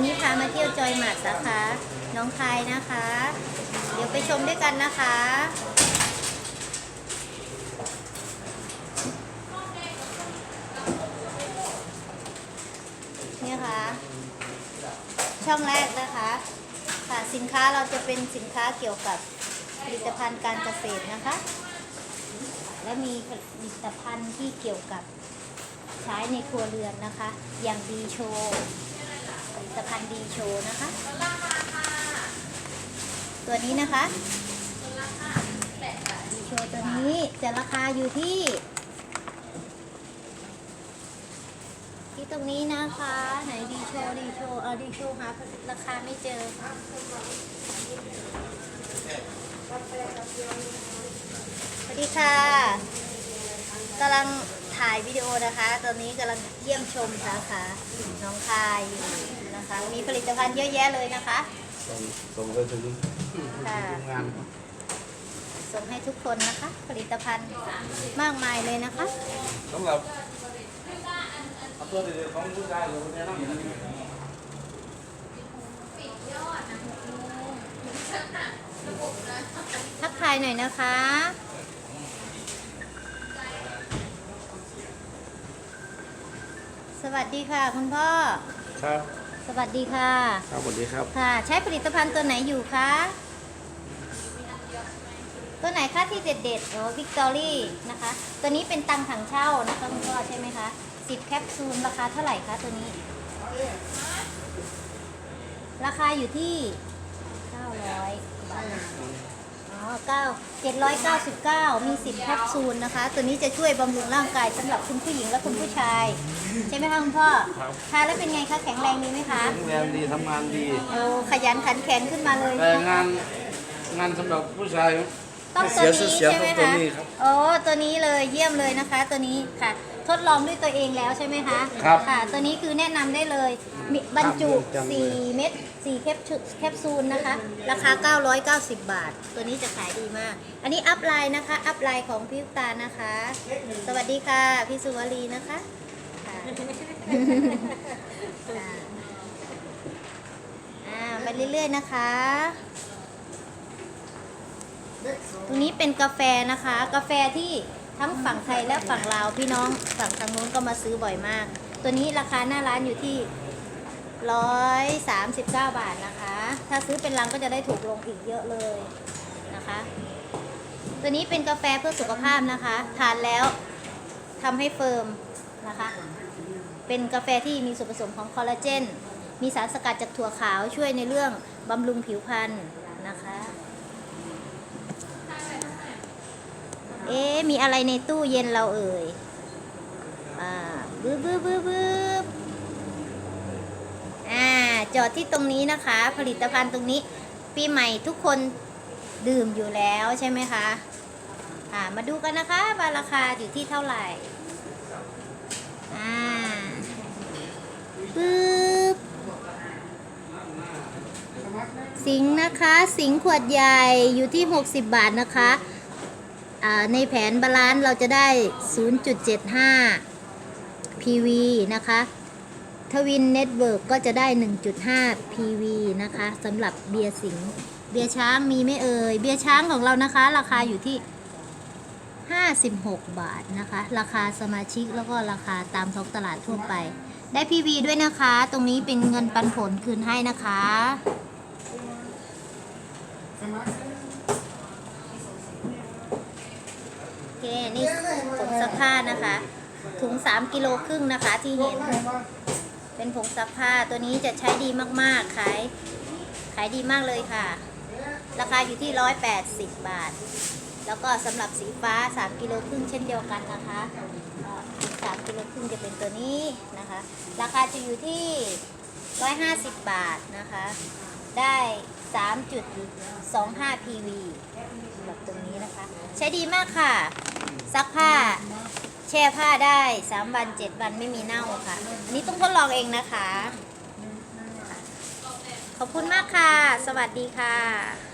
ันนี้พามาเที่ยวจอยหมัดสาขาน้องคายนะคะ เดี๋ยวไปชมด้วยกันนะคะ เนี่ยค่ะ ช่องแรกนะคะค่ะสินค้าเราจะเป็นสินค้าเกี่ยวกับผลิตภัณฑ์การเกษตรนะคะ และมีผลิตภัณฑ์ที่เกี่ยวกับใช้ในครัวเรือนนะคะ อย่างดีโชว์ ผลิตภัณฑ์ดีโชว์นะคะ ตัวนี้นะคะดีโชว์ตัวนี้จะราคาอยู่ที่ ที่ตรงนี้นะคะ ไหนดีโชว์ดีโชว์เอาดีโชว์หาราคาไม่เจอสวัสดีค่ะกำลังถ่ายวิดีโอนะคะ ตอนนี้กำลังเยี่ยมชมสาขา น้องคายอยู่ มีผลิตภัณฑ์เยอะแยะเลยนะคะ ส่งส่งไปถึงค่ะโรงงานครับส่งให้ทุกคนนะคะ ผลิตภัณฑ์มากมายเลยนะคะ สำหรับเอาตัวเด็ดๆของผู้ชายหรือคนนี้นั่งอย่างนี้ทักทายหน่อยนะคะ สวัสดีค่ะคุณพ่อ ครับ สวัสดีค่ะ ครับสวัสดีครับ ค่ะ ใช้ผลิตภัณฑ์ตัวไหนอยู่คะ ตัวไหนคะที่เด็ดๆโอ้วิกตอรี่นะคะ ตัวนี้เป็นตังถังเช่านะคะคุณพ่อใช่ไหมคะ10แคปซูลราคาเท่าไหร่คะตัวนี้ ราคาอยู่ที่900บาท อ๋อ9 799มี10แคปซูลนะคะ ตัวนี้จะช่วยบำรุงร่างกายสำหรับคุณผู้หญิงและคุณผู้ชาย ใช่ไหมคะคุณพ่อครับทานแล้วเป็นไงคะแข็งแรงดีไหมคะแข็งแรงดีทำงานดี โอ้ขยันขันแข็งขึ้นมาเลยแต่งานงานสำหรับผู้ชาย ต้องตัวเสียนี้เสียใช่ไหมตัวคะนี้ครับโอ้ตัวนี้เลยเยี่ยมเลยนะคะ ตัวนี้ค่ะ ทดลองด้วยตัวเองแล้วใช่ไหมคะครับค่ะ ตัวนี้คือแนะนำได้เลยมีบรรจุครับจำเลย4เม็ด4แคปซูลแคปซูลนะคะ ราคา 990 บาท ตัวนี้จะขายดีมาก อันนี้อัพไลน์นะคะ อัพไลน์ของพี่ลูกตาลนะคะ สวัสดีค่ะ พี่สุวรีนะคะค่ะค่ะอ่าไปเรื่อยๆนะคะต รงนี้เป็นกาแฟนะคะ กาแฟที่ทั้งฝั่งไทยและฝั่งลาวพี่น้องฝั่งทางนู้นก็มาซื้อบ่อยมาก ตัวนี้ราคาหน้าร้านอยู่ที่ 139 บาทนะคะ ถ้าซื้อเป็นลังก็จะได้ถูกลงอีกเยอะเลยนะคะ ตัวนี้เป็นกาแฟเพื่อสุขภาพนะคะ ทานแล้วทำให้เฟิร์มนะคะ เป็นกาแฟที่มีส่วนผสมของคอลลาเจน มีสารสกัดจากถั่วขาวช่วยในเรื่องบำรุงผิวพรรณนะคะ เอ๊มีอะไรในตู้เย็นเราเอ่ย อ่าบึ๊บบึ๊บบึ๊บบึ๊บอ่า จอดที่ตรงนี้นะคะ ผลิตภัณฑ์ตรงนี้ ปีใหม่ทุกคนดื่มอยู่แล้วใช่ไหมคะ อ่า มาดูกันนะคะว่าราคาอยู่ที่เท่าไหร่ อ่าปึ๊บสิงนะคะ สิงขวดใหญ่อยู่ที่ 60 บาทนะคะ ในแผนบาลานซ์เราจะได้ 0.75 PV นะคะทวินเน็ตเวิร์กก็จะได้ 1.5 PV นะคะสำหรับเบียร์สิงเบียร์ช้างมีไม่เอ่ย เบียร์ช้างของเรานะคะ ราคาอยู่ที่ 56 บาทนะคะ ราคาสมาชิกแล้วก็ราคาตามท้องตลาดทั่วไป ได้ PV ด้วยนะคะ ตรงนี้เป็นเงินปันผลคืนให้นะคะ โอเค นี่ผงซักผ้านะคะ ถุง 3 กิโลครึ่งนะคะที่เห็น เป็นผงซักผ้าตัวนี้จะใช้ดีมากๆ ขาย ขายดีมากเลยค่ะ ราคาอยู่ที่ 180 บาท แล้วก็สำหรับสีฟ้า 3 กิโลครึ่งเช่นเดียวกันนะคะเอ่อ3กิโลครึ่งจะเป็นตัวนี้นะคะ ราคาจะอยู่ที่ 150 บาทนะคะ ได้ 3.25 PV แบบตรงนี้นะคะ ใช้ดีมากค่ะ ซักผ้า แช่ผ้าได้ 3 วัน 7 วันไม่มีเน่าค่ะอันนี้ต้องทดลองเองนะคะ ขอบคุณมากค่ะ สวัสดีค่ะ